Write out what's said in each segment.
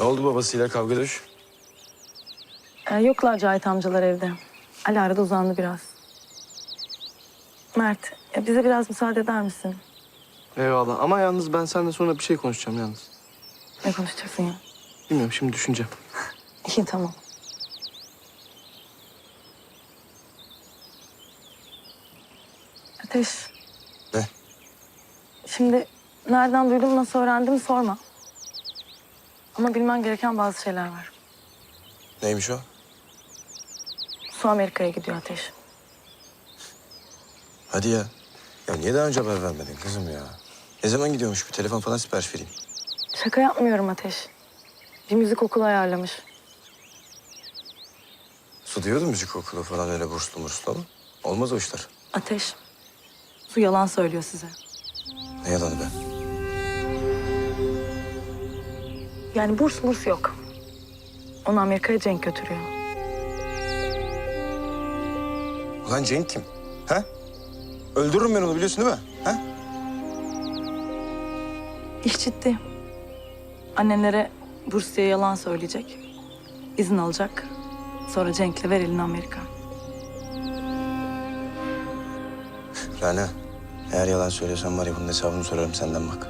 Ne oldu babasıyla kavga dövüş? Ee, yoklar Cahit amcalar evde. Ali arada uzandı biraz. Mert, ya bize biraz müsaade eder misin? Eyvallah ama yalnız ben seninle sonra bir şey konuşacağım yalnız. Ne konuşacaksın ya? Bilmiyorum şimdi düşüneceğim. İyi tamam. Ateş. Ne? Şimdi nereden duydum, nasıl öğrendim sorma. Ama bilmen gereken bazı şeyler var. Neymiş o? Su Amerika'ya gidiyor Ateş. Hadi ya. Ya niye daha önce haber vermedin kızım ya? Ne zaman gidiyormuş bir telefon falan sipariş vereyim. Şaka yapmıyorum Ateş. Bir müzik okulu ayarlamış. Su diyordu müzik okulu falan öyle burslu murslu ama. Olmaz o işler. Ateş. Su yalan söylüyor size. Ne yalanı be? Yani burs burs yok. Onu Amerika'ya Cenk götürüyor. Ulan Cenk kim? Ha? Öldürürüm ben onu biliyorsun değil mi? Ha? İş ciddi. Annenlere burs diye yalan söyleyecek. İzin alacak. Sonra Cenk'le ver elini Amerika. Rana, eğer yalan söylüyorsan var ya bunun hesabını sorarım senden bak.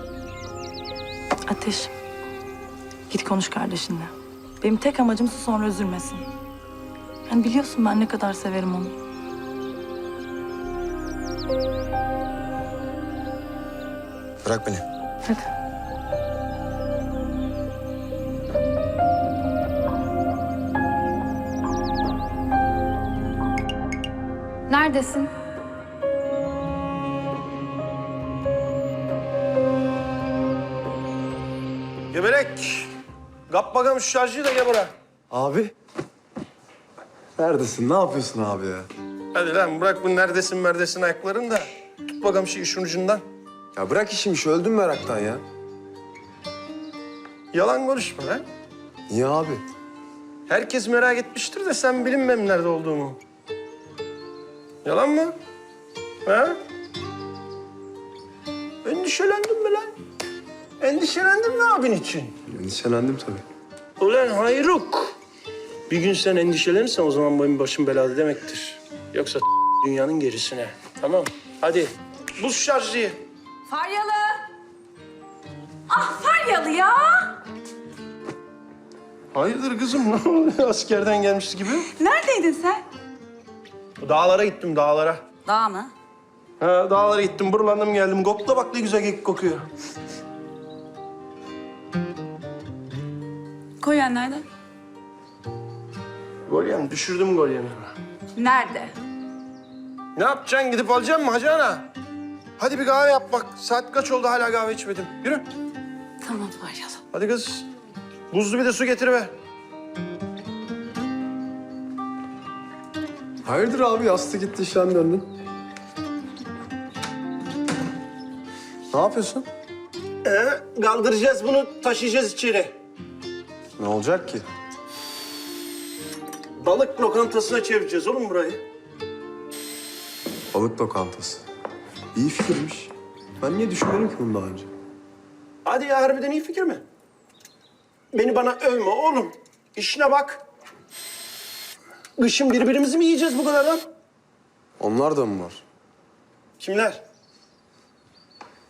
Ateş. Git konuş kardeşinle. Benim tek amacım su sonra üzülmesin. Yani biliyorsun ben ne kadar severim onu. Bırak beni. Hadi. Neredesin? Geberek. Kap bakalım şu şarjıyı da gel buraya. Abi. Neredesin? Ne yapıyorsun abi ya? Hadi lan bırak bu neredesin merdesin ayaklarını da. Tut bakalım şu işin ucundan. Ya bırak işimi şu öldüm meraktan ya. Yalan konuşma lan. Niye abi? Herkes merak etmiştir de sen bilinmem nerede olduğumu. Yalan mı? Ha? Endişelendim mi lan? Endişelendim mi abin için? Endişelendim tabii. Ulan Hayruk. Bir gün sen endişelenirsen o zaman benim başım belada demektir. Yoksa dünyanın gerisine. Tamam. Hadi. Buz şarjıyı. Faryalı. Ah Faryalı ya. Hayırdır kızım ne oluyor askerden gelmiş gibi? Neredeydin sen? Dağlara gittim dağlara. Dağ mı? Ha, dağlara gittim buralandım geldim. Kokla bak ne güzel kek kokuyor. Koyan nerede? Golyen düşürdüm golyeni. Nerede? Ne yapacaksın gidip alacaksın mı hacı ana? Hadi bir kahve yap bak. Saat kaç oldu hala kahve içmedim. Yürü. Tamam Faryalı. Hadi kız. Buzlu bir de su getiriver. Hayırdır abi? Yastı gitti işten döndün. Ne yapıyorsun? Ee, kaldıracağız bunu taşıyacağız içeri. Ne olacak ki? Balık lokantasına çevireceğiz oğlum burayı. Balık lokantası. İyi fikirmiş. Ben niye düşünmedim ki bunu daha önce? Hadi ya harbiden iyi fikir mi? Beni bana övme oğlum. İşine bak. Kışın birbirimizi mi yiyeceğiz bu kadar lan? Onlar da mı var? Kimler?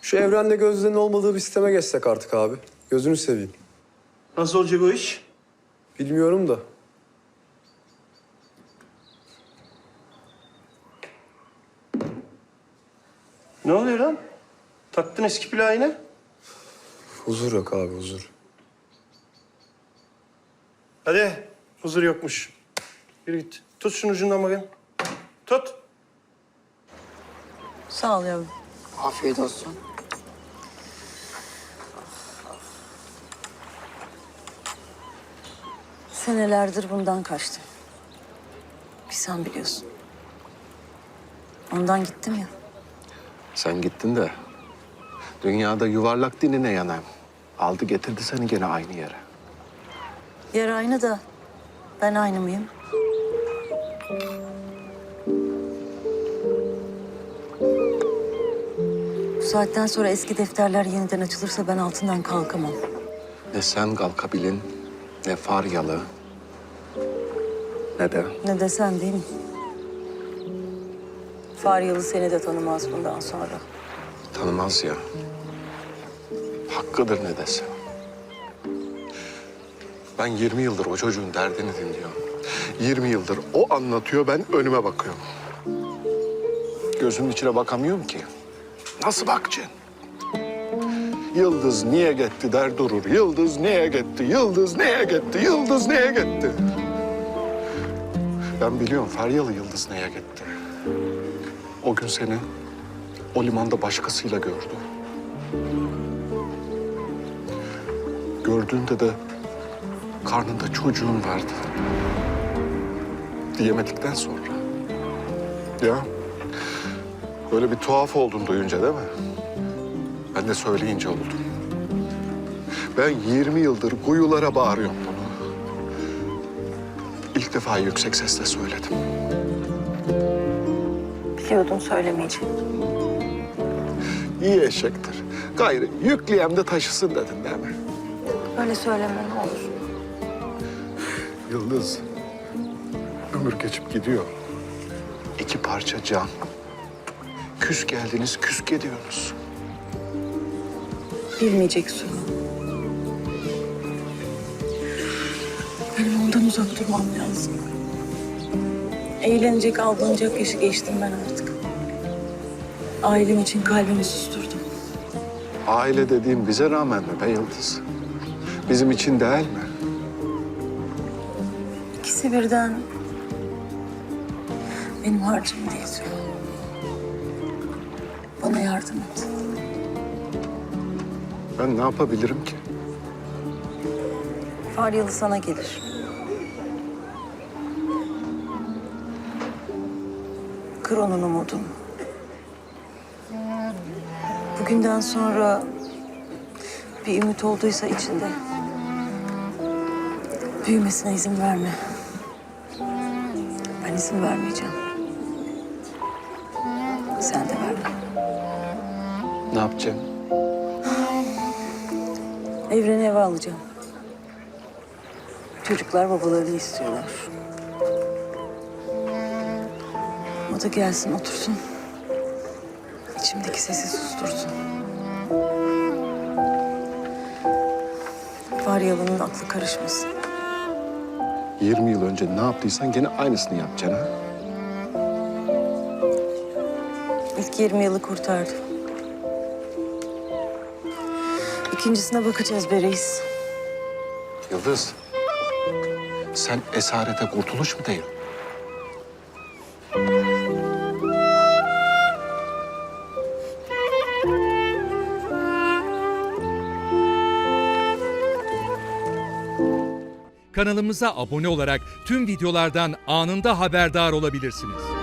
Şu evrende gözlerin olmadığı bir sisteme geçsek artık abi. Gözünü seveyim. Nasıl olacak o iş? Bilmiyorum da. Ne oluyor lan? Taktın eski plağı yine. Huzur yok abi huzur. Hadi. Huzur yokmuş. Yürü git. Tut şunun ucundan bakayım. Tut. Sağ ol yavrum. Afiyet olsun. Senelerdir bundan kaçtım. Bir sen biliyorsun. Ondan gittim ya. Sen gittin de dünyada yuvarlak dinine yanayım. Aldı getirdi seni gene aynı yere. Yer aynı da ben aynı mıyım? Bu saatten sonra eski defterler yeniden açılırsa ben altından kalkamam. Ne sen kalkabilin ne Faryalı ne de Ne desen değil mi? Faryalı seni de tanımaz bundan sonra. tanımaz ya. Hakkıdır ne dese. Ben 20 yıldır o çocuğun derdini dinliyorum. 20 yıldır o anlatıyor, ben önüme bakıyorum. Gözümün içine bakamıyorum ki. Nasıl bakacaksın? Yıldız niye gitti der durur. Yıldız niye gitti? Yıldız niye gitti? Yıldız niye gitti? Ben biliyorum Faryalı Yıldız neye gitti. O gün seni o limanda başkasıyla gördü. Gördüğünde de karnında çocuğun vardı. Diyemedikten sonra. Ya böyle bir tuhaf oldun duyunca değil mi? Ben de söyleyince oldum. Ben 20 yıldır kuyulara bağırıyorum bunu. İlk defa yüksek sesle söyledim. Biliyordun söylemeyeceğim. İyi eşektir. Gayrı yükleyem de taşısın dedin değil mi? Öyle söyleme ne olur. Yıldız, ömür geçip gidiyor. İki parça can. Küs geldiniz, küs gidiyorsunuz. Bilmeyeceksin. Benim ondan uzak durmam lazım. Eğlenecek, aldanacak yaşı geçtim ben artık. Ailem için kalbimi susturdum. Aile dediğim bize rağmen mi be Yıldız? Bizim için değil mi? İkisi birden benim harcımı değil. Bana yardım et. Ben ne yapabilirim ki? Faryalı sana gelir. Kır onun umudunu. Bugünden sonra bir ümit olduysa içinde büyümesine izin verme. Ben izin vermeyeceğim. Sen de verme. Ne yapacağım? Evreni eve alacağım. Çocuklar babalarını istiyorlar. O da gelsin otursun. İçimdeki sesi sustursun. Faryalı'nın aklı karışmasın. 20 yıl önce ne yaptıysan gene aynısını yapacaksın ha? İlk 20 yılı kurtardı. İkincisine bakacağız be reis. Yıldız, sen esarete kurtuluş mu değil? Kanalımıza abone olarak tüm videolardan anında haberdar olabilirsiniz.